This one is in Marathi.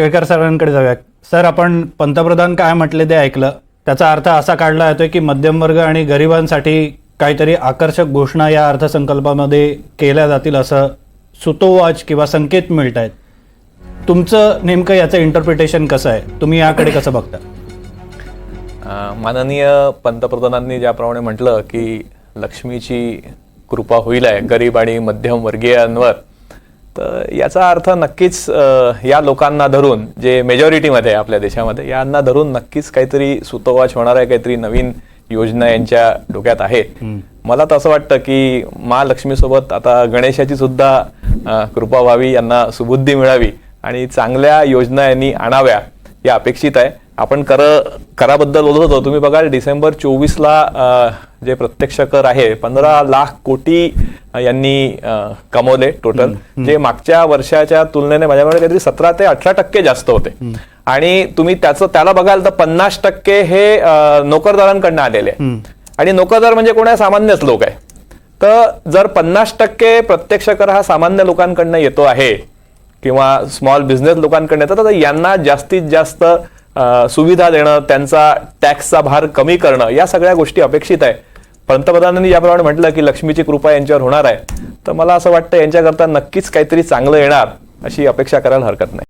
केळकर सरांकडे जाऊया. सर आपण पंतप्रधान काय म्हटले ते ऐकलं. त्याचा अर्थ असा काढला जातोय की मध्यमवर्ग आणि गरिबांसाठी काहीतरी आकर्षक घोषणा या अर्थसंकल्पामध्ये केल्या जातील असं सुतोवाच किंवा संकेत मिळत आहेत तुमचं नेमकं याचं इंटरप्रिटेशन कसं आहे? तुम्ही याकडे कसं बघता? माननीय पंतप्रधानांनी ज्याप्रमाणे म्हटलं की लक्ष्मीची कृपा होईल आहे गरीब आणि मध्यमवर्गीयांवर. तर याचा अर्थ नक्कीच या लोकांना धरून जे मेजॉरिटीमध्ये आहे आपल्या देशामध्ये यांना धरून नक्कीच काहीतरी सुतोवाच होणार आहे काहीतरी नवीन योजना यांच्या डोक्यात आहेत मला तर असं वाटतं की महालक्ष्मीसोबत आता गणेशाची सुद्धा कृपा व्हावी यांना सुबुद्धी मिळावी आणि चांगल्या योजना यांनी आणाव्या या अपेक्षित आहे. आपण कर कराबद्दल बोलत होतो. तुम्ही बघाल डिसेंबर चोवीसला जे प्रत्यक्ष कर आहे पंधरा लाख कोटी यांनी कमवले टोटल जे मागच्या वर्षाच्या तुलनेने माझ्याकडे काहीतरी सतरा ते अठरा टक्के जास्त होते. आणि तुम्ही त्याचं त्याला बघाल तर पन्नास टक्के हे नोकरदारांकडनं आलेले आणि नोकरदार म्हणजे कोण आहे? सामान्यच लोक आहे. तर जर पन्नास टक्के प्रत्यक्ष कर हा सामान्य लोकांकडनं येतो आहे किंवा स्मॉल बिझनेस लोकांकडनं येतो तर यांना जास्तीत जास्त सुविधा देणं त्यांचा टॅक्सचा भार कमी करणं या सगळ्या गोष्टी अपेक्षित आहे. पंतप्रधानांनी ज्याप्रमाणे म्हटलं की लक्ष्मीची कृपा यांच्यावर होणार आहे. तर मला असं वाटतं यांच्याकरता नक्कीच काहीतरी चांगलं येणार अशी अपेक्षा करायला हरकत नाही.